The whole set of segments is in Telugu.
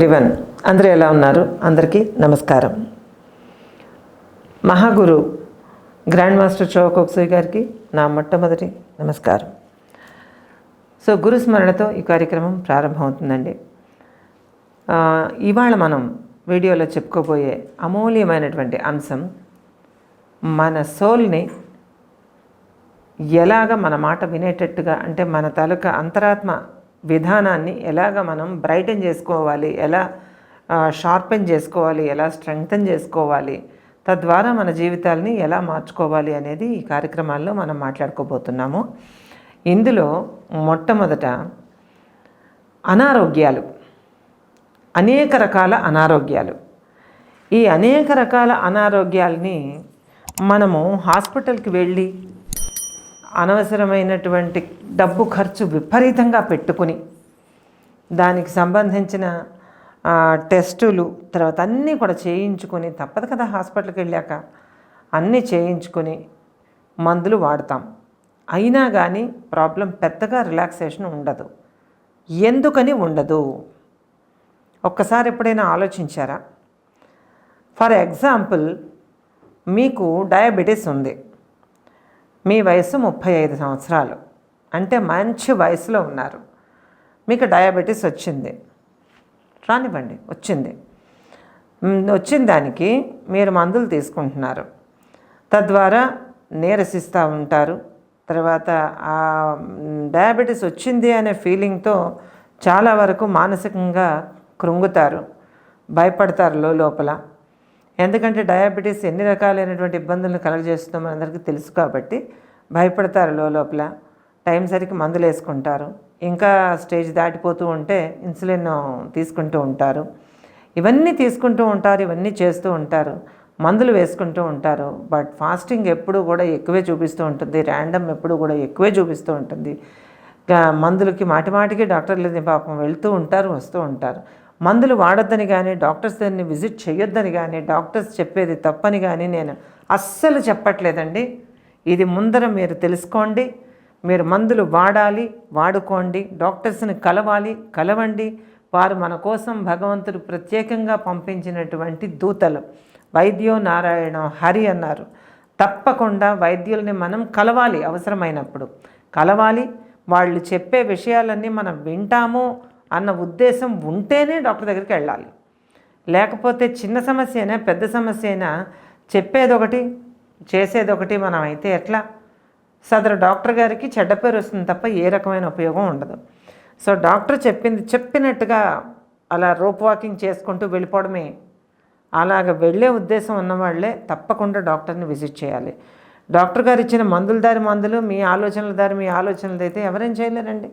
ఎవ్రీవన్ అందరూ ఎలా ఉన్నారు? అందరికీ నమస్కారం. మహాగురు గ్రాండ్ మాస్టర్ చౌకోక్సోయ్ గారికి నా మొట్టమొదటి నమస్కారం. సో గురు స్మరణతో ఈ కార్యక్రమం ప్రారంభమవుతుందండి. ఇవాళ మనం వీడియోలో చెప్పుకోబోయే అమూల్యమైనటువంటి అంశం మన సోల్ని ఎలాగ మన మాట వినేటట్టుగా అంటే మన తాలూకా అంతరాత్మ విధానాన్ని ఎలాగ మనం బ్రైటన్ చేసుకోవాలి ఎలా షార్పెన్ చేసుకోవాలి ఎలా స్ట్రెంగ్తన్ చేసుకోవాలి తద్వారా మన జీవితాల్ని ఎలా మార్చుకోవాలి అనేది ఈ కార్యక్రమాల్లో మనం మాట్లాడుకోబోతున్నాము. ఇందులో మొట్టమొదట అనారోగ్యాలు అనేక రకాల అనారోగ్యాలు. ఈ అనేక రకాల అనారోగ్యాలని మనము హాస్పిటల్కి వెళ్ళి అనవసరమైనటువంటి డబ్బు ఖర్చు విపరీతంగా పెట్టుకుని దానికి సంబంధించిన టెస్టులు తర్వాత అన్నీ కూడా చేయించుకొని తప్పదు కదా హాస్పిటల్కి వెళ్ళాక అన్నీ చేయించుకొని మందులు వాడతాం. అయినా కానీ ప్రాబ్లం పెద్దగా రిలాక్సేషన్ ఉండదు. ఎందుకని ఉండదు? ఒక్కసారి ఎప్పుడైనా ఆలోచించారా? ఫర్ ఎగ్జాంపుల్ మీకు డయాబెటీస్ ఉంది. మీ వయసు ముప్పై ఐదు సంవత్సరాలు. అంటే మంచి వయసులో ఉన్నారు. మీకు డయాబెటీస్ వచ్చింది. రానివ్వండి వచ్చింది. వచ్చిన దానికి మీరు మందులు తీసుకుంటున్నారు. తద్వారా నీరసిస్తూ ఉంటారు. తర్వాత ఆ డయాబెటీస్ వచ్చింది అనే ఫీలింగ్తో చాలా వరకు మానసికంగా కృంగుతారు. భయపడతారు లో లోపల. ఎందుకంటే డయాబెటీస్ ఎన్ని రకాలైనటువంటి ఇబ్బందులను కలగజేస్తుందో మనందరికీ తెలుసు కాబట్టి భయపడతారు లోపల. టైం సరికి మందులు వేసుకుంటారు. ఇంకా స్టేజ్ దాటిపోతూ ఉంటే ఇన్సులిన్ తీసుకుంటూ ఉంటారు. ఇవన్నీ తీసుకుంటూ ఉంటారు ఇవన్నీ చేస్తూ ఉంటారు. మందులు వేసుకుంటూ ఉంటారు. బట్ ఫాస్టింగ్ ఎప్పుడు కూడా ఎక్కువే చూపిస్తూ ఉంటుంది. ర్యాండమ్ ఎప్పుడు కూడా ఎక్కువే చూపిస్తూ ఉంటుంది. మందులకి మాటిమాటికి డాక్టర్లని పాపం వెళ్తూ ఉంటారు వస్తూ ఉంటారు. మందులు వాడొద్దని కానీ డాక్టర్స్ దాన్ని విజిట్ చేయొద్దని కానీ డాక్టర్స్ చెప్పేది తప్పని కానీ నేను అస్సలు చెప్పట్లేదండి. ఇది ముందర మీరు తెలుసుకోండి మీరు మందులు వాడాలి వాడుకోండి డాక్టర్స్ని కలవాలి కలవండి. వారు మన కోసం భగవంతుడు ప్రత్యేకంగా పంపించినటువంటి దూతలు. వైద్యో నారాయణ హరి అన్నారు. తప్పకుండా వైద్యుల్ని మనం కలవాలి అవసరమైనప్పుడు. కలవాలి వాళ్ళు చెప్పే విషయాలన్నీ మనం వింటాము అన్న ఉద్దేశం ఉంటేనే డాక్టర్ దగ్గరికి వెళ్ళాలి. లేకపోతే చిన్న సమస్య అయినా పెద్ద సమస్య అయినా చెప్పేదొకటి చేసేదొకటి మనం అయితే ఎట్లా? సదరు డాక్టర్ గారికి చెడ్డ పేరు వస్తుంది తప్ప ఏ రకమైన ఉపయోగం ఉండదు. సో డాక్టర్ చెప్పింది చెప్పినట్టుగా అలా రోప్ వాకింగ్ చేసుకుంటూ వెళ్ళిపోవడమే. అలాగ వెళ్ళే ఉద్దేశం ఉన్నవాళ్ళే తప్పకుండా డాక్టర్ని విజిట్ చేయాలి. డాక్టర్ గారు ఇచ్చిన మందుల దారి మందులు మీ ఆలోచనల దారి మీ ఆలోచనలు అయితే ఎవరేం చేయలేరండి?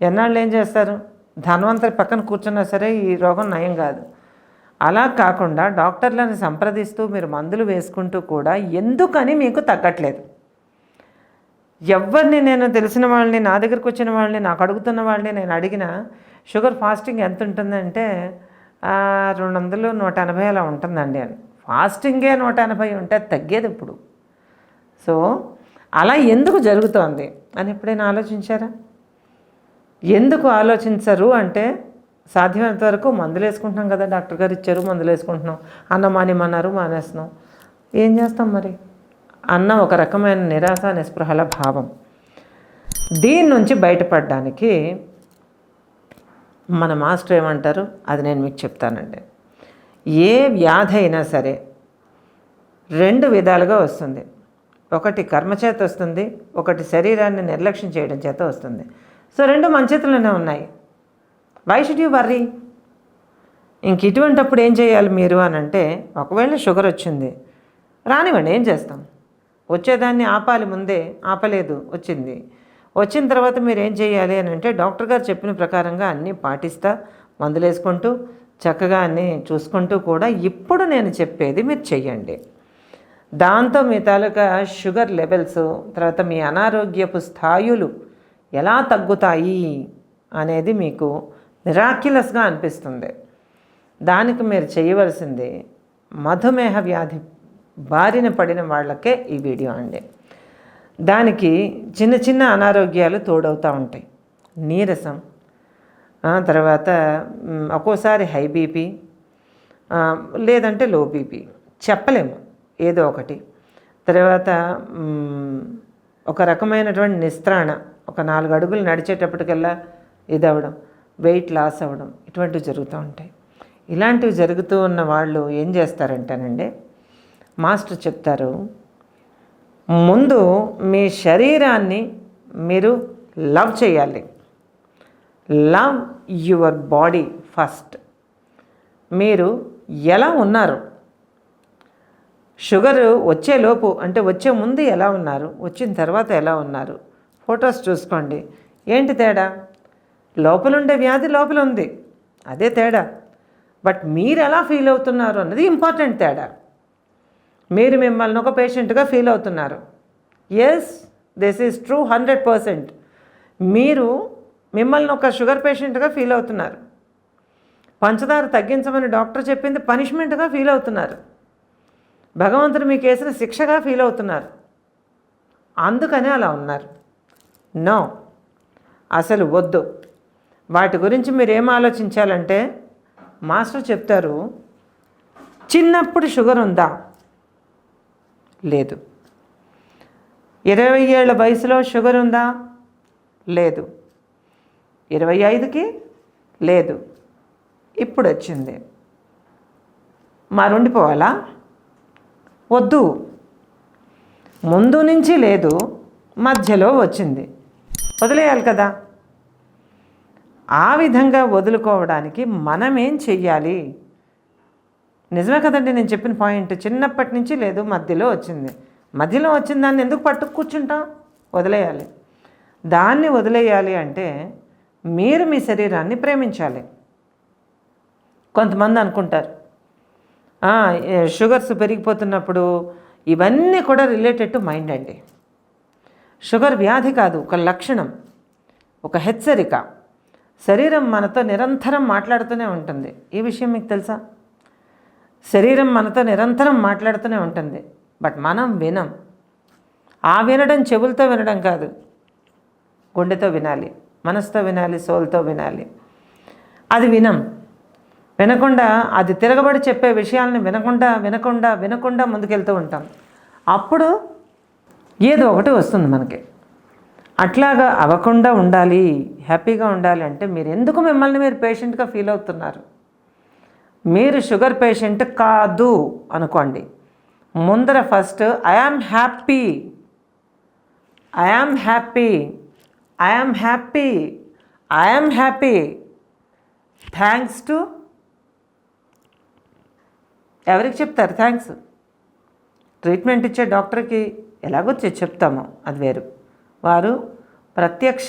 ఎన్నాళ్ళు ఏం చేస్తారు? ధన్వంతరి పక్కన కూర్చున్నా సరే ఈ రోగం నయం కాదు. అలా కాకుండా డాక్టర్లను సంప్రదిస్తూ మీరు మందులు వేసుకుంటూ కూడా ఎందుకని మీకు తగ్గట్లేదు. ఎవరిని నేను తెలిసిన వాళ్ళని నా దగ్గరకు వచ్చిన వాళ్ళని నాకు అడుగుతున్న వాళ్ళని నేను అడిగిన షుగర్ ఫాస్టింగ్ ఎంత ఉంటుందంటే రెండు వందలు నూట ఎనభై అలా ఉంటుందండి అని. ఫాస్టింగే నూట ఎనభై ఉంటే తగ్గేది ఇప్పుడు. సో అలా ఎందుకు జరుగుతోంది అని ఎప్పుడైనా ఆలోచించారా? ఎందుకు ఆలోచించరు అంటే సాధ్యమైనంత వరకు మందులు వేసుకుంటున్నాం కదా డాక్టర్ గారు ఇచ్చారు మందులు వేసుకుంటున్నాం అన్న మానేమన్నారు మానేస్తున్నాం. ఏం చేస్తాం మరి? అన్న ఒక రకమైన నిరాశ నిస్పృహల భావం. దీని నుంచి బయటపడడానికి మన మాస్టర్ ఏమంటారు? అది నేను మీకు చెప్తానండి. ఏ వ్యాధి అయినా సరే రెండు విధాలుగా వస్తుంది. ఒకటి కర్మ చేత వస్తుంది ఒకటి శరీరాన్ని నిర్లక్ష్యం చేయడం చేత వస్తుంది. సో రెండు మన చేతుల్లోనే ఉన్నాయి. వై షుడ్ యూ వర్రీ ఇంక ఇటువంటప్పుడు ఏం చేయాలి మీరు అని అంటే ఒకవేళ షుగర్ వచ్చింది రానివ్వండి ఏం చేస్తాం? వచ్చేదాన్ని ఆపాలి ముందే ఆపలేదు వచ్చింది. వచ్చిన తర్వాత మీరు ఏం చేయాలి అని అంటే డాక్టర్ గారు చెప్పిన ప్రకారంగా అన్నీ పాటిస్తా మందులు వేసుకుంటూ చక్కగా అన్నీ చూసుకుంటూ కూడా ఇప్పుడు నేను చెప్పేది మీరు చెయ్యండి. దాంతో మీ తాలూకా షుగర్ లెవెల్స్ తర్వాత మీ అనారోగ్యపు స్థాయిలు ఎలా తగ్గుతాయి అనేది మీకు మిరాక్యులస్గా అనిపిస్తుంది. దానికి మీరు చేయవలసింది మధుమేహ వ్యాధి బారిన పడిన వాళ్ళకే ఈ వీడియో అండి. దానికి చిన్న చిన్న అనారోగ్యాలు తోడవుతూ ఉంటాయి. నీరసం తర్వాత ఒక్కోసారి హై బీపీ లేదంటే లో బీపీ చెప్పలేము ఏదో ఒకటి. తర్వాత ఒక రకమైనటువంటి నిస్త్రాణ ఒక నాలుగు అడుగులు నడిచేటప్పటికల్లా ఇది అవ్వడం వెయిట్ లాస్ అవ్వడం ఇటువంటివి జరుగుతూ ఉంటాయి. ఇలాంటివి జరుగుతూ ఉన్న వాళ్ళు ఏం చేస్తారంటేనండి మాస్టర్ చెప్తారు ముందు మీ శరీరాన్ని మీరు లవ్ చేయాలి. Love your body first. మీరు ఎలా ఉన్నారు? షుగర్ వచ్చేలోపు అంటే వచ్చే ముందు ఎలా ఉన్నారు? వచ్చిన తర్వాత ఎలా ఉన్నారు? ఫొటోస్ చూసుకోండి. ఏంటి తేడా? లోపలుండే వ్యాధి లోపల ఉంది అదే తేడా. బట్ మీరు ఎలా ఫీల్ అవుతున్నారు అన్నది ఇంపార్టెంట్ తేడా. మీరు మిమ్మల్ని ఒక పేషెంట్గా ఫీల్ అవుతున్నారు. Yes this is true hundred percent మీరు మిమ్మల్ని ఒక షుగర్ పేషెంట్గా ఫీల్ అవుతున్నారు. పంచదార తగ్గించమని డాక్టర్ చెప్పింది పనిష్మెంట్గా ఫీల్ అవుతున్నారు. భగవంతుడు మీకు వేసిన శిక్షగా ఫీల్ అవుతున్నారు. అందుకనే అలా ఉన్నారు. నో. అసలు వద్దు. వాటి గురించి మీరు ఆలోచించాలంటే మాస్టర్ చెప్తారు చిన్నప్పుడు షుగర్ ఉందా? లేదు. ఇరవై ఏళ్ళ వయసులో షుగర్ ఉందా? లేదు. ఇరవై ఐదుకి? లేదు. ఇప్పుడు వచ్చింది. మరుండిపోవాలా? వద్దు. ముందు నుంచి లేదు మధ్యలో వచ్చింది. వదిలేయాలి కదా. ఆ విధంగా వదులుకోవడానికి మనమేం చెయ్యాలి? నిజమే కదండి నేను చెప్పిన పాయింట్. చిన్నప్పటి నుంచి లేదు మధ్యలో వచ్చింది. మధ్యలో వచ్చిన దాన్ని ఎందుకు పట్టుకు కూర్చుంటాం? వదిలేయాలి. దాన్ని వదిలేయాలి అంటే మీరు మీ శరీరాన్ని ప్రేమించాలి. కొంతమంది అనుకుంటారు. షుగర్స్ పెరిగిపోతున్నప్పుడు ఇవన్నీ కూడా రిలేటెడ్ టు మైండ్ అండి. షుగర్ వ్యాధి కాదు ఒక లక్షణం ఒక హెచ్చరిక. శరీరం మనతో నిరంతరం మాట్లాడుతూనే ఉంటుంది. ఈ విషయం మీకు తెలుసా? శరీరం మనతో నిరంతరం మాట్లాడుతూనే ఉంటుంది. బట్ మనం వినం. ఆ వినడం చెవులతో వినడం కాదు గుండెతో వినాలి మనసుతో వినాలి సోల్తో వినాలి. అది వినం. వినకుండా అది తిరగబడి చెప్పే విషయాలను వినకుండా వినకుండా వినకుండా ముందుకెళ్తూ ఉంటాం. అప్పుడు ఏదో ఒకటి వస్తుంది మనకి. అట్లాగా అవ్వకుండా ఉండాలి హ్యాపీగా ఉండాలి అంటే మీరు ఎందుకు మిమ్మల్ని మీరు పేషెంట్గా ఫీల్ అవుతున్నారు? మీరు షుగర్ పేషెంట్ కాదు అనుకోండి. ముందర first I'm happy happy I'm happy happy I'm happy happy I'm happy happy. Thanks to ఎవరికి చెప్తారు? థ్యాంక్స్. ట్రీట్మెంట్ ఇచ్చే డాక్టర్కి ఎలాగో చె- చెప్తాము. అది వేరు. వారు ప్రత్యక్ష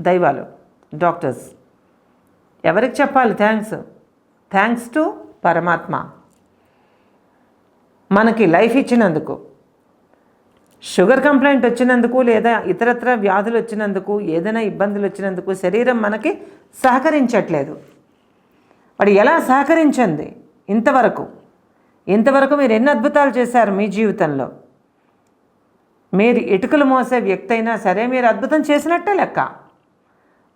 దైవాలు డాక్టర్స్. ఎవరికి చెప్పాలి? థ్యాంక్స్. థ్యాంక్స్ టు పరమాత్మ. మనకి లైఫ్ ఇచ్చినందుకు. షుగర్ కంప్లైంట్ వచ్చినందుకు లేదా ఇతరత్ర వ్యాధులు వచ్చినందుకు ఏదైనా ఇబ్బందులు వచ్చినందుకు శరీరం మనకి సహకరించట్లేదు. వాడు ఎలా సహకరించింది? ఇంతవరకు. ఇంతవరకు మీరు ఎన్ని అద్భుతాలు చేశారు మీ జీవితంలో? మీరు ఇటుకలు మోసే వ్యక్తి అయినా సరే మీరు అద్భుతం చేసినట్టే లెక్క.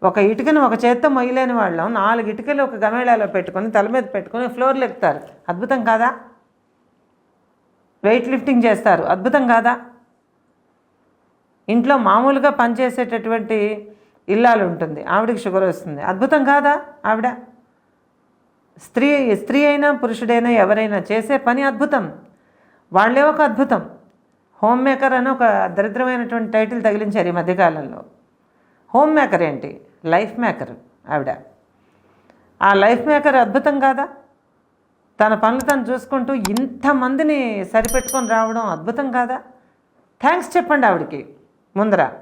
ఒక ఇటుకను ఒక చేత్తో మొయ్యలేని వాళ్ళం నాలుగు ఇటుకలు ఒక గమేళాలో పెట్టుకొని తల మీద పెట్టుకొని ఫ్లోర్లు ఎక్కుతారు. అద్భుతం కాదా? వెయిట్ లిఫ్టింగ్ చేస్తారు. అద్భుతం కాదా? ఇంట్లో మామూలుగా పనిచేసేటటువంటి ఇల్లాలు ఉంటుంది. ఆవిడకి షుగర్ వస్తుంది. అద్భుతం కాదా ఆవిడ? స్త్రీ స్త్రీ అయినా పురుషుడైనా ఎవరైనా చేసే పని అద్భుతం. వాళ్ళే ఒక అద్భుతం. హోమ్ మేకర్ అని ఒక దరిద్రమైనటువంటి టైటిల్ తగిలించారు ఈ మధ్యకాలంలో. హోమ్ మేకర్ ఏంటి? లైఫ్ మేకర్ ఆవిడ. ఆ లైఫ్ మేకర్ అద్భుతం కాదా? తన పనులు తను చూసుకుంటూ ఇంతమందిని సరిపెట్టుకొని రావడం అద్భుతం కాదా? థ్యాంక్స్ చెప్పండి ఆవిడకి. ముందర.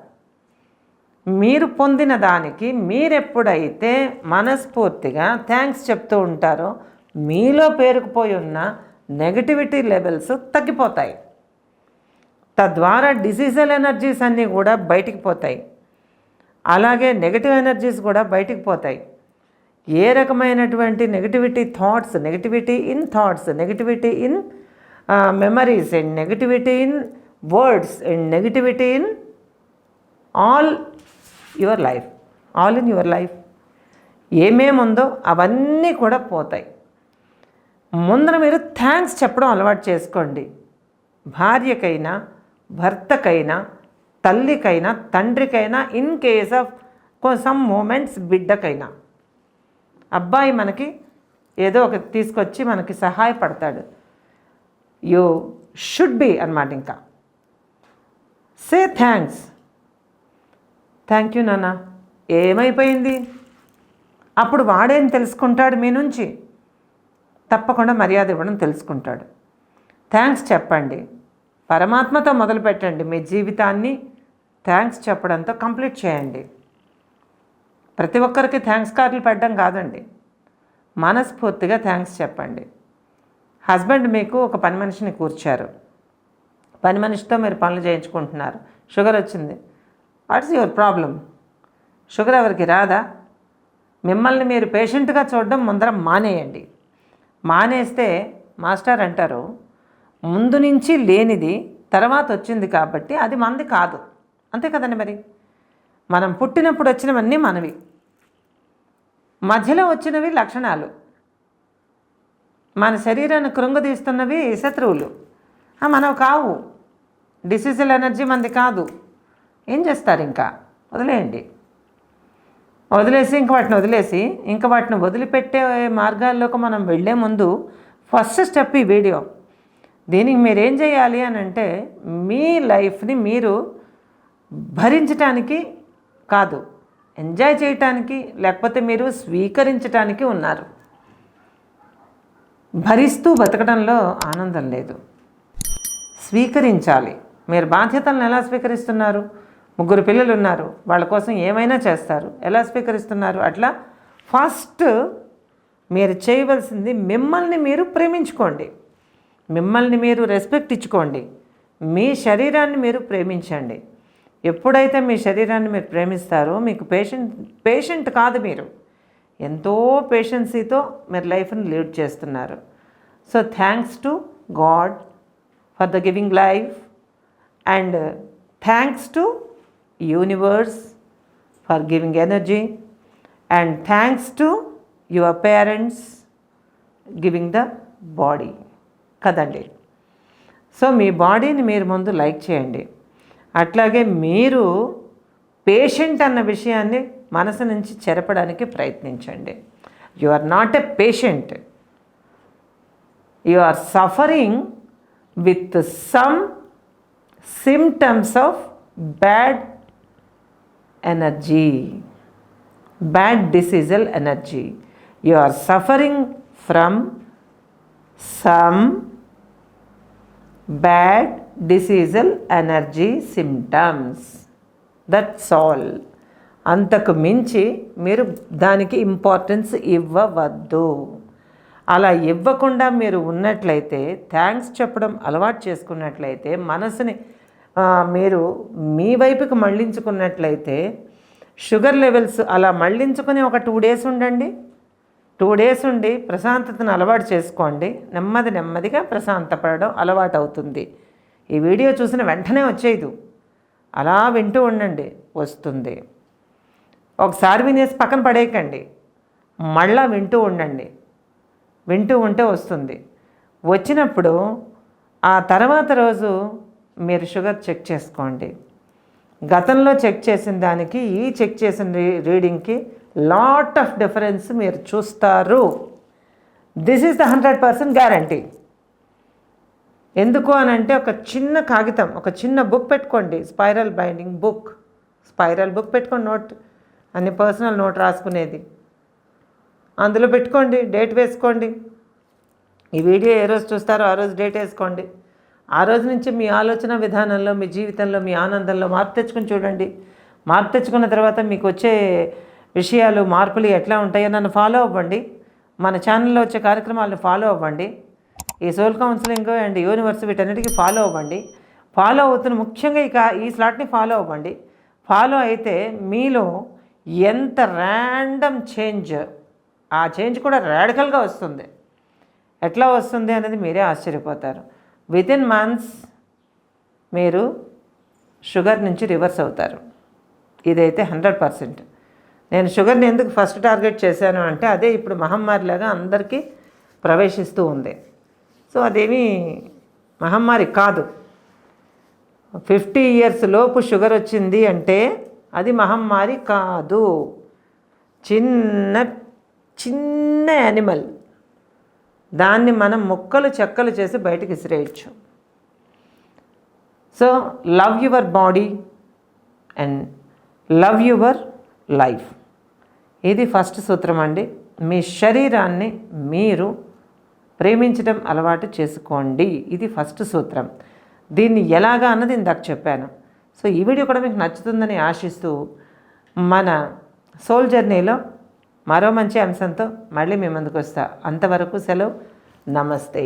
మీరు పొందిన దానికి మీరెప్పుడైతే మనస్ఫూర్తిగా థ్యాంక్స్ చెప్తూ ఉంటారో మీలో పేరుకుపోయి ఉన్న నెగటివిటీ లెవెల్స్ తగ్గిపోతాయి. తద్వారా డిసీజల్ ఎనర్జీస్ అన్నీ కూడా బయటికి పోతాయి. అలాగే నెగటివ్ ఎనర్జీస్ కూడా బయటికి పోతాయి. ఏ రకమైనటువంటి negativity thoughts negativity in thoughts negativity in memories and negativity in words and negativity in all your life all in your life. ఏమేమి ఉందో అవన్నీ కూడా పోతాయి. ముందర మీరు థ్యాంక్స్ చెప్పడం అలవాటు చేసుకోండి. భార్యకైనా భర్తకైనా తల్లికైనా తండ్రికైనా in case of some moments బిడ్డకైనా. అబ్బాయి మనకి ఏదో ఒక తీసుకొచ్చి మనకి సహాయపడతాడు. యూ షుడ్ బి అనమాట ఇంకా. Say thanks. థ్యాంక్ యూ నాన్న. ఏమైపోయింది? అప్పుడు వాడేం తెలుసుకుంటాడు మీ నుంచి? తప్పకుండా మర్యాద ఇవ్వడం తెలుసుకుంటాడు. థ్యాంక్స్ చెప్పండి. పరమాత్మతో మొదలుపెట్టండి. మీ జీవితాన్ని థ్యాంక్స్ చెప్పడంతో కంప్లీట్ చేయండి. ప్రతి ఒక్కరికి థ్యాంక్స్ కార్డులు పెట్టడం కాదండి. మనస్ఫూర్తిగా థ్యాంక్స్ చెప్పండి. హస్బెండ్ మీకు ఒక పని మనిషిని కూర్చారు. పని మనిషితో మీరు పనులు చేయించుకుంటున్నారు. షుగర్ వచ్చింది. What's your problem? షుగర్ ఎవరికి రాదా? మిమ్మల్ని మీరు పేషెంట్గా చూడడం ముందర మానేయండి. మానేస్తే మాస్టర్ అంటారు ముందు నుంచి లేనిది తర్వాత వచ్చింది కాబట్టి అది మంది కాదు. అంతే కదండి మరి? మనం పుట్టినప్పుడు వచ్చినవన్నీ మనవి. మధ్యలో వచ్చినవి లక్షణాలు. మన శరీరాన్ని కృంగదీస్తున్నవి శత్రువులు. మనవి కావు. డిసీజల్ ఎనర్జీ మనది కాదు. ఏం చేస్తారు ఇంకా? వదిలేయండి. వదిలేసి ఇంక వాటిని వదిలేసి ఇంకా వాటిని వదిలిపెట్టే మార్గాల్లోకి మనం వెళ్ళే ముందు ఫస్ట్ స్టెప్ ఈ వీడియో. దీనికి మీరు ఏం చేయాలి అని అంటే మీ లైఫ్ని మీరు భరించటానికి కాదు ఎంజాయ్ చేయటానికి లేకపోతే మీరు స్వీకరించటానికి ఉన్నారు. భరిస్తూ బతకడంలో ఆనందం లేదు. స్వీకరించాలి. మీరు బాధ్యతలను ఎలా స్వీకరిస్తున్నారు? ముగ్గురు పిల్లలు ఉన్నారు వాళ్ళ కోసం ఏమైనా చేస్తారు ఎలా స్వీకరిస్తున్నారు? అట్లా ఫస్ట్ మీరు చేయవలసింది మిమ్మల్ని మీరు ప్రేమించుకోండి. మిమ్మల్ని మీరు రెస్పెక్ట్ ఇచ్చుకోండి. మీ శరీరాన్ని మీరు ప్రేమించండి. ఎప్పుడైతే మీ శరీరాన్ని మీరు ప్రేమిస్తారో మీకు పేషెంట్ పేషెంట్ కాదు మీరు. ఎంతో పేషెన్సీతో మీరు లైఫ్ని లీడ్ చేస్తున్నారు. So thanks to God for the giving life and thanks to universe for giving energy and thanks to your parents giving the body. కదండి సో మీ బాడీని మీరు ముందు లైక్ చేయండి. అట్లాగే మీరు పేషెంట్ అన్న విషయాన్ని మనసు నుంచి చెరపడానికి ప్రయత్నించండి. You are not a patient. You are suffering with some symptoms of bad energy. Bad diseasal energy. You are suffering from some bad diseasal energy symptoms that's all అంతకు మించి మీరు దానికి ఇంపార్టెన్స్ ఇవ్వవద్దు. అలా ఇవ్వకుండా మీరు ఉన్నట్లయితే థ్యాంక్స్ చెప్పడం అలవాటు చేసుకున్నట్లయితే మనసుని మీరు మీ వైపుకి మళ్ళించుకున్నట్లయితే షుగర్ లెవెల్స్ అలా మళ్ళించుకొని ఒక టూ డేస్ ఉండండి. టూ డేస్ ఉండి ప్రశాంతతను అలవాటు చేసుకోండి. నెమ్మది నెమ్మదిగా ప్రశాంతపడడం అలవాటు అవుతుంది ఈ వీడియో చూసిన వెంటనే వచ్చేయదు. అలా వింటూ ఉండండి. వస్తుంది. ఒకసారి వినేసి పక్కన పడేయకండి. మళ్ళా వింటూ ఉండండి. వింటూ ఉంటే వస్తుంది. వచ్చినప్పుడు ఆ తర్వాత రోజు మీరు షుగర్ చెక్ చేసుకోండి. గతంలో చెక్ చేసిన దానికి ఈ చెక్ చేసిన రీ రీడింగ్కి లాట్ ఆఫ్ డిఫరెన్స్ మీరు చూస్తారు. This is the hundred percent guarantee ఎందుకు అని అంటే ఒక చిన్న కాగితం ఒక చిన్న బుక్ పెట్టుకోండి. Spiral binding book spiral book పెట్టుకోండి నోట్ అన్ని పర్సనల్ నోట్ రాసుకునేది. అందులో పెట్టుకోండి డేట్ వేసుకోండి. ఈ వీడియో ఏ రోజు చూస్తారో ఆ రోజు డేట్ వేసుకోండి. ఆ రోజు నుంచి మీ ఆలోచన విధానంలో మీ జీవితంలో మీ ఆనందంలో మార్పు తెచ్చుకుని చూడండి. మార్పు తెచ్చుకున్న తర్వాత మీకు వచ్చే విషయాలు మార్పులు ఎట్లా ఉంటాయో నన్ను ఫాలో అవ్వండి. మన ఛానల్లో వచ్చే కార్యక్రమాలను ఫాలో అవ్వండి. ఈ సోల్ కౌన్సిలింగ్ అండ్ యూనివర్స్ వీటన్నిటికీ ఫాలో అవ్వండి. ఫాలో అవుతున్న ముఖ్యంగా ఇక ఈ స్లాట్ని ఫాలో అవ్వండి. ఫాలో అయితే మీలో ఎంత ర్యాండమ్ చేంజ్ ఆ చేంజ్ కూడా రాడికల్గా వస్తుంది. ఎట్లా వస్తుంది అనేది మీరే ఆశ్చర్యపోతారు. విత్ ఇన్ మంత్స్ మీరు షుగర్ నుంచి రివర్స్ అవుతారు. ఇదైతే హండ్రెడ్ పర్సెంట్ నేను షుగర్ని ఎందుకు ఫస్ట్ టార్గెట్ చేశాను అంటే అదే ఇప్పుడు మహమ్మారిలాగా అందరికీ ప్రవేశిస్తూ ఉంది. సో అదేమీ మహమ్మారి కాదు. ఫిఫ్టీ ఇయర్స్ లోపు షుగర్ వచ్చింది అంటే అది మహమ్మారి కాదు. చిన్న చిన్న యానిమల్. దాన్ని మనం ముక్కలు చెక్కలు చేసి బయటకు విసిరేయచ్చు so love your body and love your life. ఇది ఫస్ట్ సూత్రం అండి. మీ శరీరాన్ని మీరు ప్రేమించడం అలవాటు చేసుకోండి. ఇది ఫస్ట్ సూత్రం. దీన్ని ఎలాగా అన్నది ఇందాక చెప్పాను. సో ఈ వీడియో కూడా మీకు నచ్చుతుందని ఆశిస్తూ మన సోల్ జర్నీలో మరో మంచి అంశంతో మళ్ళీ మీ ముందుకు వస్తా. అంతవరకు సెలవు. నమస్తే.